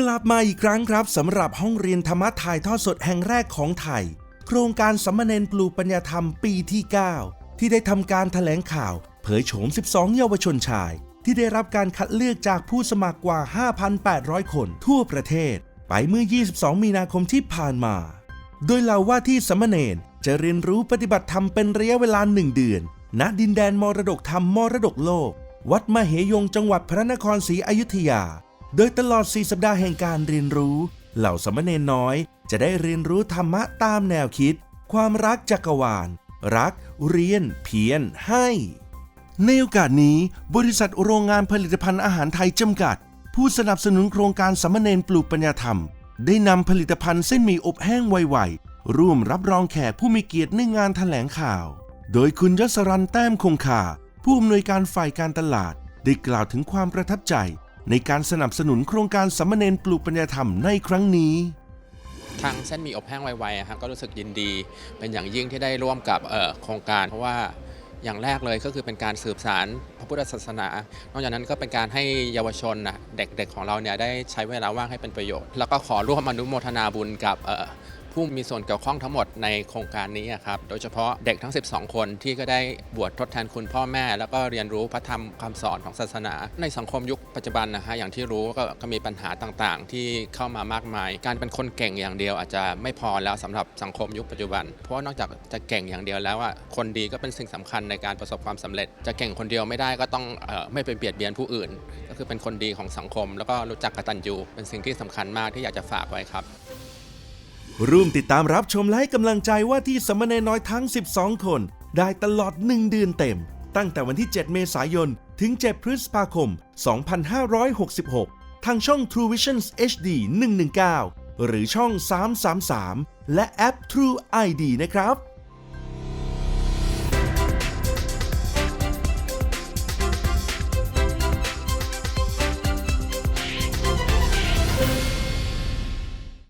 กลับมาอีกครั้งครับสำหรับห้องเรียนธรรมะถ่ายทอดสดแห่งแรกของไทย โครงการสัมมเนนปลูกปัญญาธรรมปีที่ 9 ที่ได้ทำการถแถลงข่าว เผยโฉม 12 เยาวชนชาย ที่ได้รับการคัดเลือกจากผู้สมัครกว่า 5,800 คนทั่วประเทศ ไปเมื่อ 22 มีนาคมที่ผ่านมา โดยเหล่าว่าที่สามเณรจะเรียนรู้ปฏิบัติธรรมเป็นระยะเวลาหนึ่งเดือน ณดินแดนมรดกธรรมมรดกโลก วัดมเหยงจังหวัดพระนครศรีอยุธยา โดยตลอด 4 สัปดาห์แห่งการเรียนรู้ เหล่าสามเณรน้อย จะได้เรียนรู้ธรรมะตามแนวคิด ความรักจักรวาล รัก เรียน เพียรให้ ในโอกาสนี้บริษัทโรงงานผลิตภัณฑ์อาหารไทยจำกัด ผู้สนับสนุนโครงการสามเณรปลูกปัญญาธรรม ได้นำผลิตภัณฑ์เส้นหมี่อบแห้งไวๆร่วมรับรองแขกผู้มีเกียรติในงานแถลงข่าว โดยคุณยศรันแต้มคงคาผู้อำนวยการฝ่ายการตลาด ได้กล่าวถึงความประทับใจ ในการสนับสนุนโครงการสามเณรปลูกปัญญาธรรมในครั้งนี้ ทางเส้นมีอบแห้งไวๆครับก็รู้สึกยินดี เป็นอย่างยิ่งที่ได้ร่วมกับโครงการเพราะว่าอย่างแรกเลยก็คือเป็นการสืบสารพระพุทธศาสนา นอกจากนั้นก็เป็นการให้เยาวชนนะเด็กๆของเราเนี่ยได้ใช้เวลาว่างให้เป็นประโยชน์ แล้วก็ขอร่วมอนุโมทนาบุญกับ ผู้มีส่วนเกี่ยวข้องทั้งหมดในโครงการนี้ครับ โดยเฉพาะเด็กทั้ง 12 คนที่ก็ได้บวชทดแทนคุณพ่อแม่ แล้วก็เรียนรู้พระธรรมคำสอนของศาสนา ในสังคมยุคปัจจุบันนะฮะอย่างที่รู้ก็ก็มีปัญหาต่างๆ ที่เข้ามามากมาย การเป็นคนเก่งอย่างเดียวอาจจะไม่พอแล้วสำหรับสังคมยุคปัจจุบัน เพราะนอกจากจะเก่งอย่างเดียวแล้วอะคนดีก็เป็นสิ่งสำคัญในการประสบความสำเร็จ จะเก่งคนเดียวไม่ได้ก็ต้องออไม่ไปเบียดเบียนผู้อื่น ก็คือเป็นคนดีของสังคม แล้วก็รู้จักกตัญญูเป็นสิ่งที่สำคัญมากที่อยากจะฝากไว้ครับ ร่วมติดตามรับชมและให้กำลังใจว่าที่สมเณรน้อยทั้ง 12 คน ได้ตลอด 1 เดือนเต็ม ตั้งแต่วันที่ 7 เมษายน ถึง 7 พฤษภาคม 2566 ทางช่อง True Vision HD 119 หรือช่อง 333 และแอป True ID นะครับ